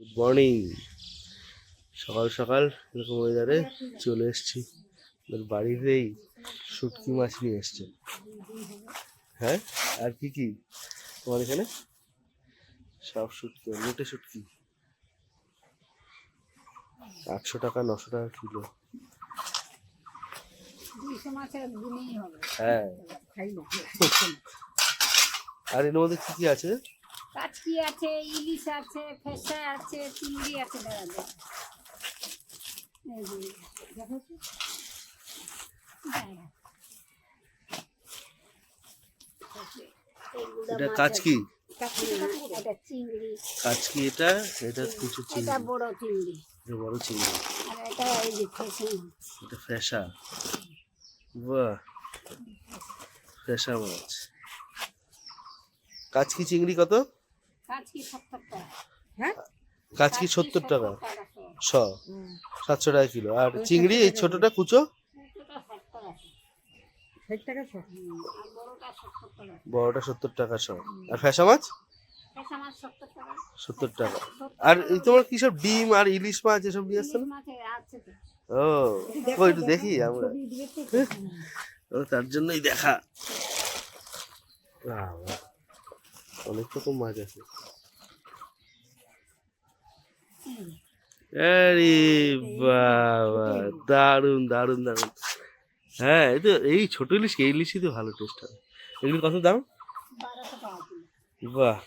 Good morning সকাল সকাল এরকম ওয়েদারে চলে এসেছি। ওদের বাড়িতেই শুটকি মাছ নিয়ে এসছে। হ্যাঁ? আর কি কি? তোমার এখানে? সব শুটকি মোটে শুটকি। আটশো টাকা নশো টাকা কিলো। হ্যাঁ। আর এর মধ্যে কি কি আছে? কাচকি আছে ইলিশ আছে ফেসা আছে চিংড়ি আছে দাদা দেখ। এটা কাচকি এটা চিংড়ি। কাচকি এটা? এটা কিছু চিংড়ি। এটা বড় চিংড়ি। এটা বড় চিংড়ি। আর এটা এই যে ফেসা এটা বাহ। ফ্রেশা মাছ। কাচকি চিংড়ি কত? হ্যাঁ? কাচকি সত্তর টাকা। শ শ সাতশো টাকা কিলো। আর চিংড়ি এই ছোটটা কুচো? বড়টা সত্তর টাকা। বড়টা শ। আর ফ্যাসা মাছ? ফেসা মাছ সত্তর টাকা। আর এই তোমার কি সব ডিম আর ইলিশ মাছ এসব নিয়ে আসছে না? ও একটু দেখি আমরা। ও তার জন্যই দেখা। বাবা, অনেক রকম মাছ আছে। আরে বাবা দারুণ দারুণ দারুণ হ্যাঁ এই তো এই ছোট ইলিশ এই ইলিশই তো ভালো টেস্ট হয় এগুলো কত দাম? বারোশো বাহ।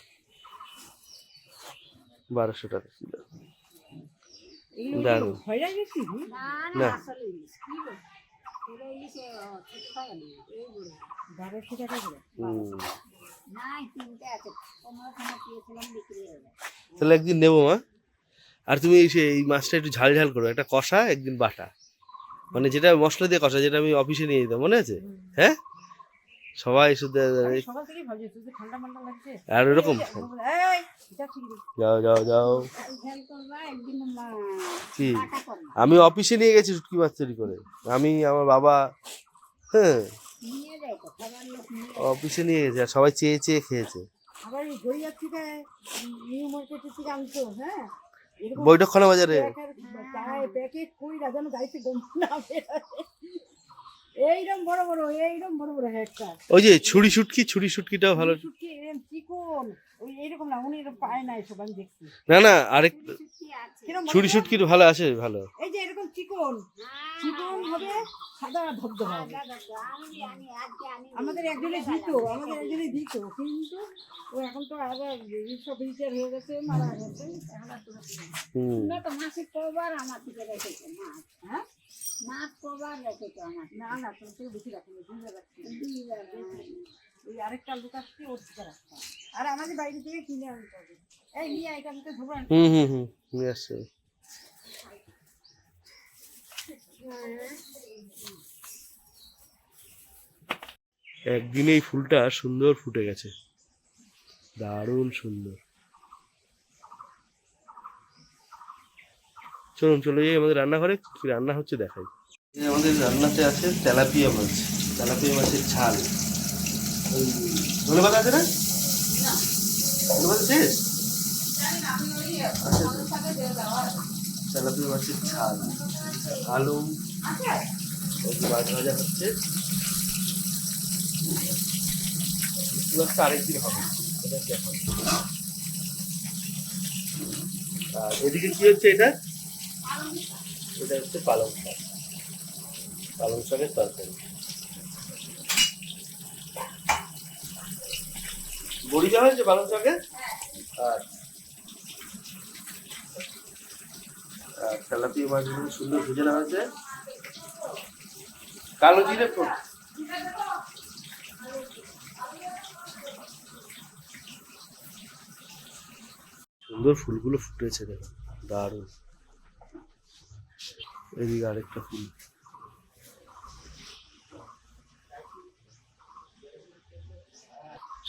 বারোশো টাকা কিলো। দারুণ না বারোশো টাকা তাহলে একদিন নেব মা। আর তুমি এই সে- এই মাছটা একটু ঝাল ঝাল করো একটা কষা একদিন বাটা। মানে যেটা মশলা দিয়ে কষা যেটা আমি অফিসে নিয়ে যেতাম মনে আছে? হ্যাঁ? সবাই শুধু আর রে। যাও যাও যাও। কি? আমি অফিসে নিয়ে গেছি শুটকি মাছ তৈরি করে। আমি আমার বাবা হ্যাঁ অফিসে নিয়ে গেছে আর সবাই চেয়ে চেয়ে খেয়েছে। আবার গড়িয়ার থেকে নিউ মার্কেটের থেকে আনতো হ্যাঁ? বৈঠকখানা বাজারে? প্যাকেট তারায় প্যাকেট কই রাজানো গাইতে গন্ধ না এইরকম বড় বড় এইরকম বড় বড় ওই যে ছুরি শুটকি ছুরি শুটকিটাও ভালো। শুটকি এরকম চিকন। ওই না উনি পায় না এসব আমি দেখছি। না না আরেক কি ছুরি শুটকির ভালো আছে ভালো। এই যে এরকম চিকন চিকন হবে সাদা হবে। আমি আজকে আমি আমাদের একজনে দিত আমাদের একজনে দিত কিন্তু ও এখন তো আবার সব রিটায়ার হয়ে গেছে মারা গেছে এখন আর তো মাসিক কবার আমার থেকে রেখেছো মাছ হ্যাঁ? মাছ কবার রেখেছো আমার না না থেকে বেশি রাখেনি দুইবার রাখছি ওই আরেকটা লোক আসছে ওর থেকে রাখতাম আর আমাদের বাইরে থেকে কিনে আনতে হবে। এই নিয়ে মধ্যে ধরবো হুম হুম হুম নিয়ে আসছে একদিনে এই ফুলটা সুন্দর ফুটে গেছে। দারুণ সুন্দর। চলুন চলে যাই আমাদের রান্নাঘরে কি রান্না হচ্ছে দেখাই। আমাদের রান্নাতে আছে তেলাপিয়া মাছ তেলাপিয়া মাছের ঝাল। ওই ধনে পাতা আছে? না ধনে পাতা শেষ তেলাপিয়া মাছের ঝাল। আলু। ভাজা হচ্ছে। মাছটা আরেকদিন হবে। আর এদিকে কি হচ্ছে এটা? এটা হচ্ছে পালং শাক। পালং শাকের তরকারি। বড়ি দেওয়া হয়েছে পালং শাকে? আর আর তেলাপিয়া মাছগুলো সুন্দর ভেজে নেওয়া হয়েছে। কালো জিরে ফোড়ন। সুন্দর ফুলগুলো ফুটেছে দেখো দারুণ। এদিকে আরেকটা ফুল।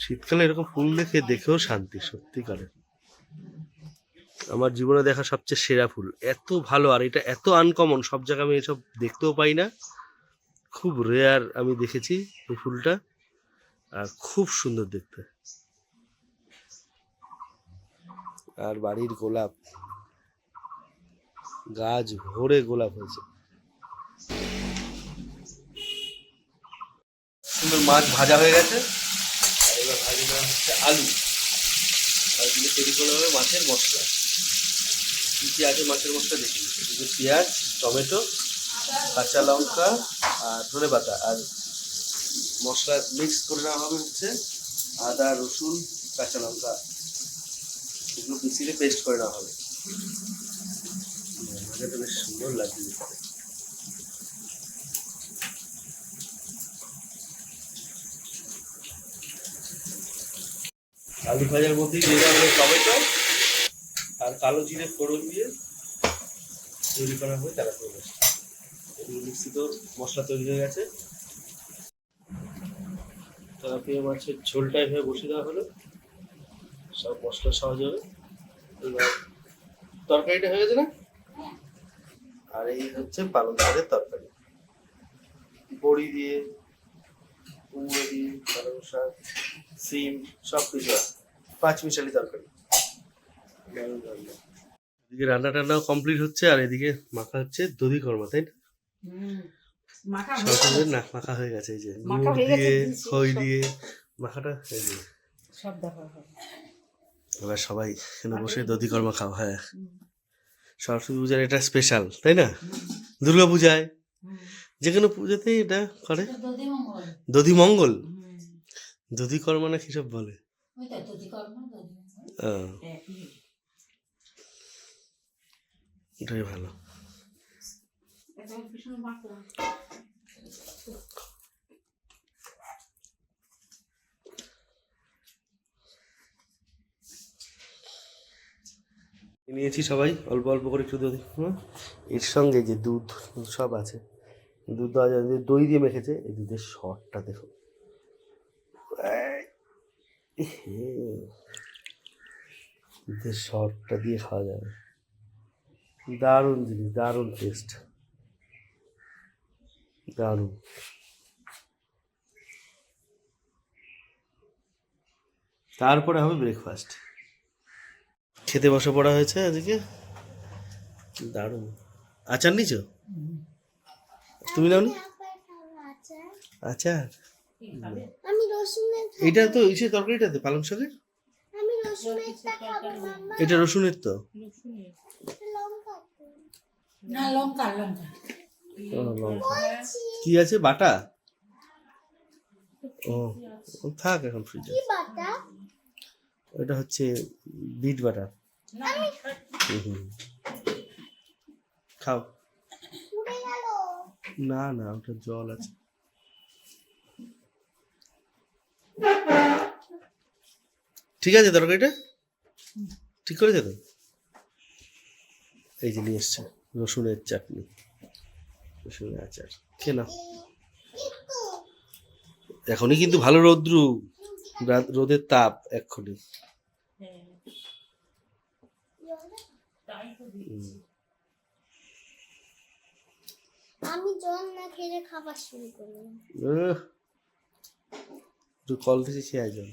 শীতকালে এরকম ফুল দেখে দেখেও শান্তি সত্যিকারের আমার জীবনে দেখা সবচেয়ে সেরা ফুল। এত ভালো, আর এটা এত আনকমন সব জায়গায় আমি এসব দেখতেও পাই না। খুব রেয়ার আমি দেখেছি এই ফুলটা, আর খুব সুন্দর দেখতে। আর বাড়ির গোলাপ। গাছ ভরে গোলাপ হয়েছে। সুন্দর মাছ ভাজা হয়ে গেছে। হচ্ছে আলু। আর তৈরি করা হবে মাছের মশলা। কী কী আছে মাছের মশলা দেখি। এদিকে পেঁয়াজ, টমেটো, কাঁচা লঙ্কা আর ধনে পাতা। আর মশলা মিক্স করে নেওয়া হবে হচ্ছে আদা, রসুন, কাঁচা লঙ্কা। এগুলো মিক্সিতে পেস্ট করে নেওয়া হবে। বেশ সুন্দর লাগছে আলু ভাজার মধ্যে দিয়ে দেওয়া টমেটো আর কালো জিরে ফোড়ন দিয়ে তৈরি করা হবে তারা এগুলো মিক্সিতে মশলা তৈরি হয়ে গেছে। তেলাপিয়া মাছের ঝোলটা এভাবে বসিয়ে দেওয়া হলো। সব মশলা সহজ হবে। এবার তরকারিটা হয়ে গেছে না? আর এই হচ্ছে পালং শাকের তরকারি। বড়ি দিয়ে, কুমড়ো দিয়ে, পালং শাক, সিম সব কিছু আছে। পাঁচ মিশালি তরকারি। এদিকে রান্না টান্নাও কমপ্লিট হচ্ছে আর এদিকে মাখা হচ্ছে দধি কর্মা তাই না? মাখা সরকারের নাক মাখা হয়ে গেছে এই যে হয়ে গেছে, দিয়ে খই দিয়ে মাখাটা এই যে সব দেখা এবার সবাই এখানে বসে দধি কর্মা খাওয়া হয়। সরস্বতী পূজার এটা স্পেশাল তাই না? দুর্গা পূজায়। যে কোনো পুজোতেই এটা করে। দধি মঙ্গল। দধি কর্মা না কিসব বলে? আহ, এটাই ভালো। নিয়েছি সবাই অল্প অল্প করে একটু দধি। এর সঙ্গে যে দুধ সব আছে দুধ দই দিয়ে মেখেছে এই দুধের শটটা দেখো। শটটা দিয়ে খাওয়া যাবে। দারুণ জিনিস দারুণ টেস্ট দারুণ। তারপরে হবে ব্রেকফাস্ট খেতে বসে পড়া হয়েছে আজকে? দারুণ। আচার নিছো তুমি নাও আচার। রসুনের এটা তো ইসে তরকারিটাতে পালং শাকের? আমি রসুনের খাব মাম্মা। এটা রসুনের তো? না লঙ্কা লঙ্কা। ও, লঙ্কা। কি আছে বাটা? ও ও থাক এখন ফ্রিজে কি বাটা? ওটা হচ্ছে বিট বাটার হুম, হুম। খাও। না না ওটা জল আছে। ঠিক আছে তরকারিটা ঠিক করেছে তো? এই যে নিয়ে এসছে রসুনের চাটনি রসুনের আচার। খেয়ে নাও। এখনই কিন্তু ভালো রৌদ্রু রোদের তাপ এক্ষুনি। আমি জল না খেলে খাবার শুরু করলাম। কল থেকে খেয়ে জল।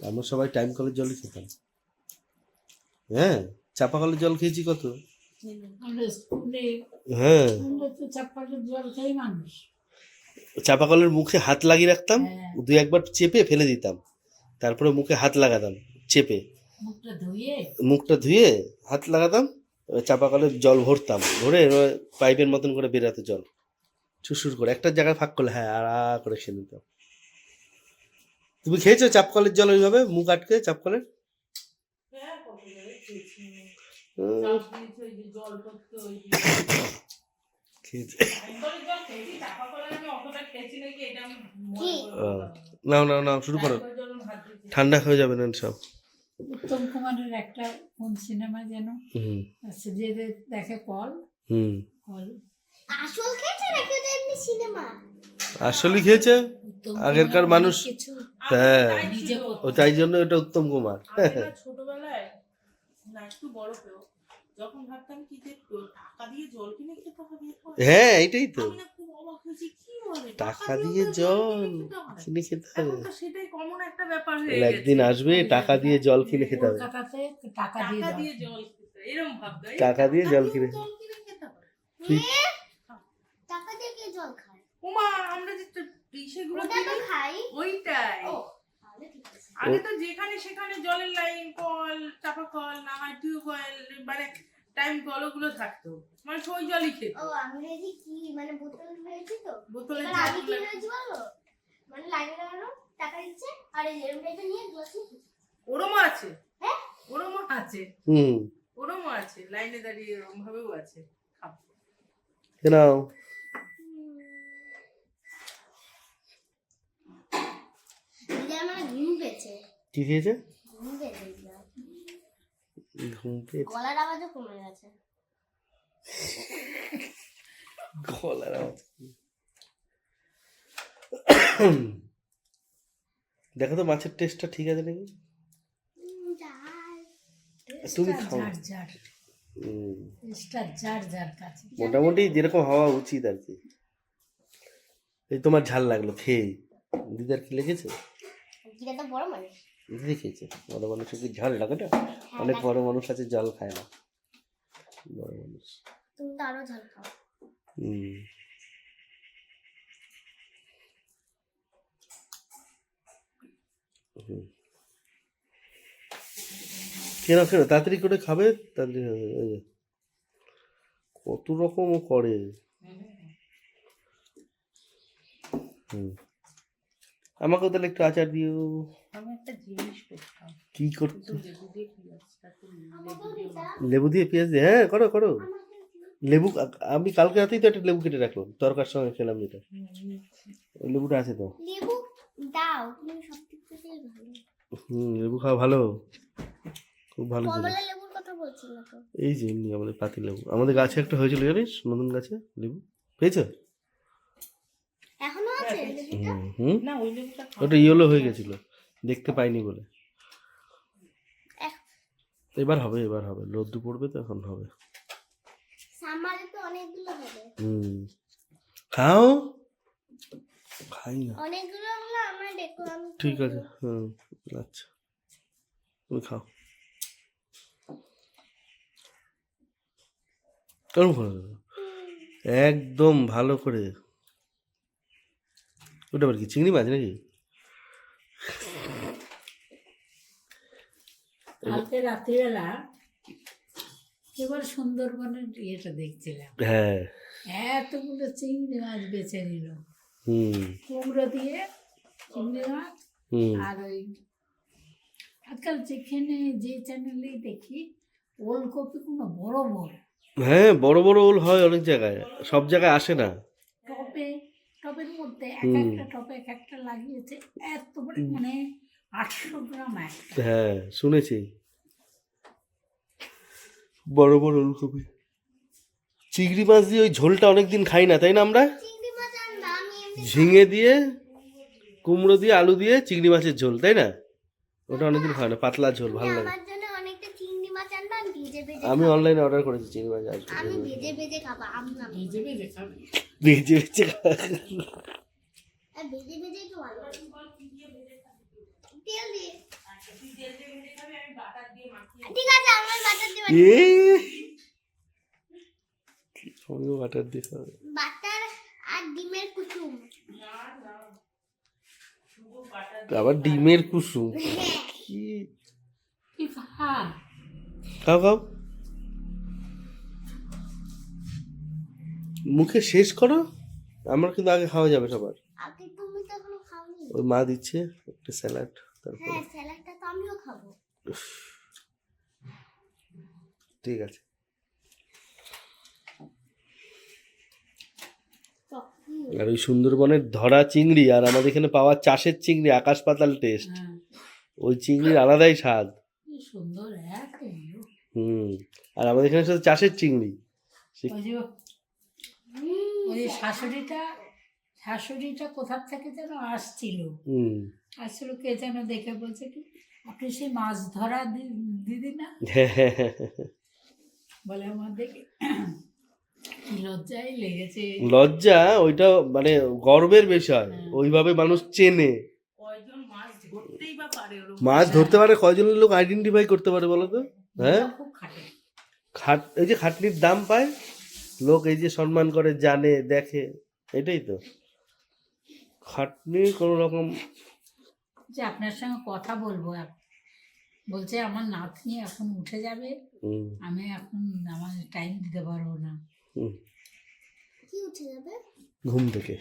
আমরা সবাই টাইম কলের জলই খেতাম। হ্যাঁ? চাপা কলের জল খেয়েছি কত? হ্যাঁ। চাপা কলের মুখে হাত লাগিয়ে রাখতাম হ্যাঁ। দুই একবার চেপে ফেলে দিতাম। তারপরে মুখে হাত লাগাতাম চেপে। মুখটা ধুয়ে? হাত লাগাতাম চাপা কলের জল ভরতাম। ভরে পাইপের মতন করে বেরাতে জল। সুসুর করে। একটা জায়গায় ফাঁক করলে হ্যাঁ আড়া করে খেয়ে নিতাম। তুমি খেয়েছো চাপ কলের জল ওইভাবে? মুখ আটকে চাপ কলের নাও নাও নাও শুরু করো। ঠান্ডা হয়ে যাবে না সব। উত্তম কুমারের একটা কোন সিনেমা যেন? হুম। আছে যে যে দেখে কল হুম। কল। আসল খেয়েছে নাকি ওটা এমনি সিনেমা? আসলে খেয়েছে? আগেরকার মানুষ হ্যাঁ। ও তাই জন্য এটা উত্তম কুমার। আমরা ছোটবেলায় না একটু বড় কেউ যখন ভাবতাম কি যে টাকা দিয়ে জল কিনে খেতে হবে হ্যাঁ এটাই তো। আমি না খুব অবাক হয়েছি কি বলে? টাকা দিয়ে জল কিনে খেতে হবে। সেটাই কমন একটা ব্যাপার হয়ে গেছে। একদিন আসবে টাকা দিয়ে জল কিনে খেতে হবে। টাকা দিয়ে জল এরকম ভাবতো টাকা দিয়ে জল কিনে খেতে হবে। তুই- টাকা দিয়ে কে জল ওমা আমরা যে সেগুলো খাই। ওইটাই। আগে তো যেখানে সেখানে জলের লাইন কল চাপা কল না হয় টিউবওয়েল মানে টাইম কলগুলো থাকতো। মানে ওই জলই খেত। ও আংরেজি কি মানে বোতল হয়েছে তো। বোতলে আমি কি হয়েছি বলো? মানে লাইনে দাঁড়ানো টাকা দিচ্ছে আর এই এরকম এটা নিয়ে গ্লাস ওরমও আছে। হ্যাঁ? ওরমও আছে। হুম। ওরমও আছে। লাইনে দাঁড়িয়ে ওরম ভাবেও আছে। খাব। কেন দিদার মানে ঘুম পেয়েছে। কি খেয়েছে? ঘুম পেয়েছে ঘুম পেয়েছে। গলার আওয়াজও কমে গেছে। গলার আওয়াজ দেখো তো মাছের টেস্টটা ঠিক আছে নাকি? তুমি খাও। মোটামুটি যেরকম হওয়া উচিত আর কি। এই তোমার ঝাল লাগল খেয়ে। দিদার কি লেগেছে? দিদা তো বড় মানুষ। দিদি খেয়েছে বড় মানুষের কি ঝাল লাগে না? অনেক বড় মানুষ আছে জল খায় না। বড় মানুষ। তুমি তো আরও ঝাল খাও। হুম। হুম। কেন কেন? তাড়াতাড়ি করে খাবে? তাড়াতাড়ি খাবে কত রকম করে। হুম। আমাকেও তাহলে একটু আচার দিও। আমি একটা জিনিস করতাম কি করতে? শুধু লেবু দিয়ে পেঁয়াজ দিয়ে হ্যাঁ করো করো। লেবু আমি কালকে রাতেই তো একটা লেবু কেটে রাখলাম তরকার সঙ্গে খেলাম যেটা। ওই লেবুটা আছে তো? লেবু দাও ভালো। হুম লেবু খাওয়া ভালো? খুব ভালো জিনিস। লেবুর কথা বলছি না তো। এই যে এমনি আমাদের পাতি লেবু। আমাদের গাছে একটা হয়েছিল জানিস? নতুন গাছে লেবু। পেয়েছ? হুম। ওটা ইয়েলো হয়ে গেছিল। দেখতে পাইনি বলে। এবার হবে এবার হবে। রোদ্দু পড়বে তো এখন হবে। হুম। খাও? খাই না ঠিক আছে হুম আচ্ছা। তুমি খাও। কেমন করে একদম ভালো করে ওটা আবার কি? চিংড়ি মাছ নাকি? কালকে রাত্রিবেলা এবার সুন্দরবনের ইয়েটা দেখছিলাম। হ্যাঁ। এতগুলো চিংড়ি মাছ বেছে নিল। হুম। কুমড়ো দিয়ে চিংড়ি মাছ আর ওই আজকাল যেখানে যে চ্যানেলেই দেখি ওলকপি কোনো বড় বড়। হ্যাঁ বড় বড় ওল হয় অনেক জায়গায়। সব জায়গায় আসে না। টপে টপের মধ্যে এক হুম। একটা টপে এক একটা লাগিয়েছে এত বড় মানে আটশো গ্রাম একটা। হ্যাঁ শুনেছি। বড় বড় ওলকপি চিংড়ি মাছ দিয়ে ওই ঝোলটা অনেকদিন খাই না তাই না আমরা? চিংড়ি মাছ আনবা আমি এমনি ঝিঙে দিয়ে কুমড়ো দিয়ে আলু দিয়ে চিংড়ি মাছের ঝোল তাই না? ওটা অনেকদিন খাই না পাতলা ঝোল ভালো লাগে। আমার জন্য অনেকটা চিংড়ি মাছ আনবা আমি ভেজে ভেজে খাব। অনলাইনে অর্ডার করেছি চিংড়ি মাছ আসবে ভেজে ভেজে বাটার দিয়ে খাব। আর ডিমের কুসুম আবার ডিমের কুসুম। হ্যাঁ। কি কি? খাও খাও। মুখে শেষ করো আমার কিন্তু আগে খাওয়া যাবে সবার। আগে তুমি তো এখনও খাওনি। ওই মা দিচ্ছে একটা স্যালাড তারপর। হ্যাঁ স্যালাডটা তো আমিও খাব। ঠিক আছে। আর ওই সুন্দরবনের ধরা চিংড়ি আর আমাদের এখানে পাওয়া চাষের চিংড়ি আকাশ পাতাল টেস্ট হ্যাঁ। ওই চিংড়ির আলাদাই স্বাদ। কি হুম। আর আমাদের এখানে শুধু চাষের চিংড়ি। ওই শাশুড়িটা শাশুড়িটা কোথার থেকে যেন আসছিল? আসছিল কে যেন দেখে বলছে কি আপনি সেই মাছ ধরা দিদি না? বলে আমার দেখে লজ্জাই লেগেছে। লজ্জা ওইটা মানে গর্বের বিষয়। ওইভাবে মানুষ চেনে। কয়জন মাছ মাছ ধরতে পারে কয়জন লোক আইডেন্টিফাই করতে পারে বলো তো হ্যাঁ? ওরা খুব খাটে। খাট এই যে খাটনির দাম পায় লোক এই যে সম্মান করে জানে দেখে এটাই তো। খাটনি কোনো রকম যে আপনার সঙ্গে কথা বলব এক- বলছে আমার নাতনি এখন উঠে যাবে। আমি এখন আমার টাইম দিতে পারব না। কি উঠে যাবে? ঘুম থেকে।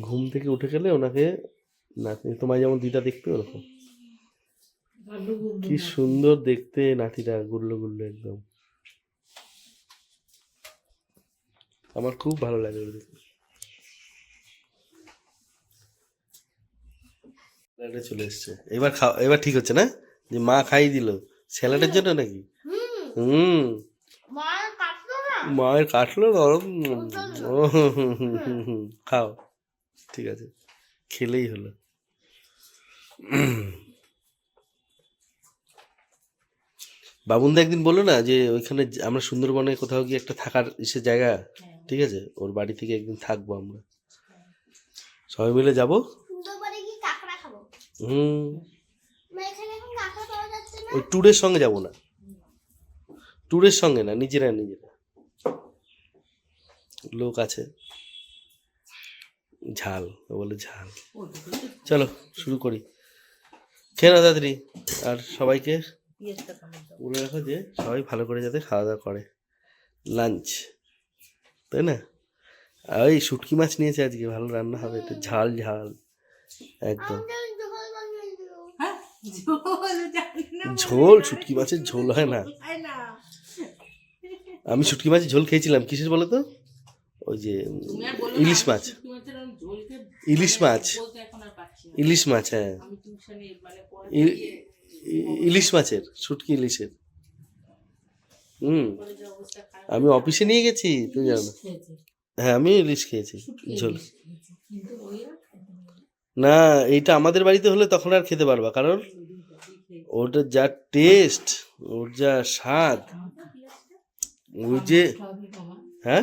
ঘুম থেকে উঠে গেলে ওনাকে নাতনি তোমায় যেমন দিদা দেখতে ওরকম। কি সুন্দর দেখতে নাতিটা গুল্লো গুল্লো একদম। আমার খুব ভালো লাগে স্যালাডে চলে এসছে। এবার খাও এবার ঠিক হচ্ছে না? যে মা খাই দিল। স্যালাডের জন্য নাকি? হুম। মায়ের কাটলো হুম। খাও। ঠিক আছে। খেলেই হলো। বাবুন্দা একদিন বলল না যে ওইখানে আমরা সুন্দরবনে কোথাও গিয়ে একটা থাকার ইসে জায়গা? ঠিক আছে? ওর বাড়ি থেকে একদিন থাকব আমরা। সবাই মিলে যাব? সুন্দর করে কি কাঁকড়া খাব। হুম। মা এখানে এখন কাঁকড়া পাওয়া যাচ্ছে না। ওই ট্যুরের সঙ্গে যাব না। ট্যুরের সঙ্গে না নিজেরা নিজেরা। লোক আছে। ঝাল ও বলে ঝাল। চলো শুরু করি। খেয়ে না তাড়াতাড়ি। আর সবাইকে বলে রাখো যে সবাই ভালো করে যাতে খাওয়া দাওয়া করে। লাঞ্চ তাই না? আর ওই শুটকি মাছ নিয়েছে আজকে ভালো রান্না হবে একটু ঝাল ঝাল একদম। ঝোল হ্যাঁ, ঝোল জানি না। ঝোল শুটকি মাছের ঝোল হয় না। আমি শুটকি মাছের ঝোল খেয়েছিলাম কিসের বলো তো? ওই যে ইলিশ মাছ। ইলিশ মানে মাছ। বলতে এখন আর পারছি না। ইলিশ মাছ হ্যাঁ। ইলিশ মাছের শুটকি ইলিশের। হুম। আমি অফিসে নিয়ে গেছি তুমি জানো। হ্যাঁ আমি ইলিশ খেয়েছি ঝোল। না। এইটা আমাদের বাড়িতে হলে তখন আর খেতে পারবা কারণ ওটার যা টেস্ট ওর যা স্বাদ ওই যে হ্যাঁ?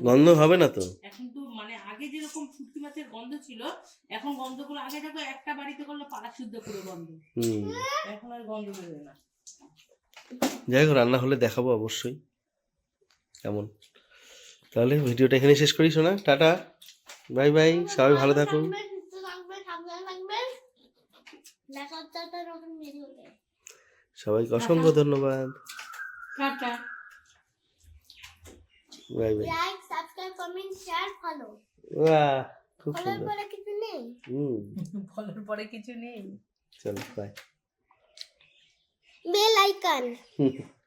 গন্ধ হবে না তো? আগে যেরকম শুটকি মাছের গন্ধ ছিল এখন গন্ধগুলো আগে দেখো একটা বাড়িতে করলে পাড়া শুদ্ধ করে গন্ধ। এখন আর গন্ধ বেরোয় না। যাই হোক রান্না হলে দেখাবো অবশ্যই। কেমন? তাহলে ভিডিওটা এখানে শেষ করি শোনা টাটা। বাই বাই সবাই ভালো থাকুন। সবাইকে অসংখ্য ধন্যবাদ। Bye bye. Comment share follow বাহ খুব সুন্দর। পরে কিছু নেই? হুম। ফলের পরে কিছু নেই। চলো বাই বেল আইকন।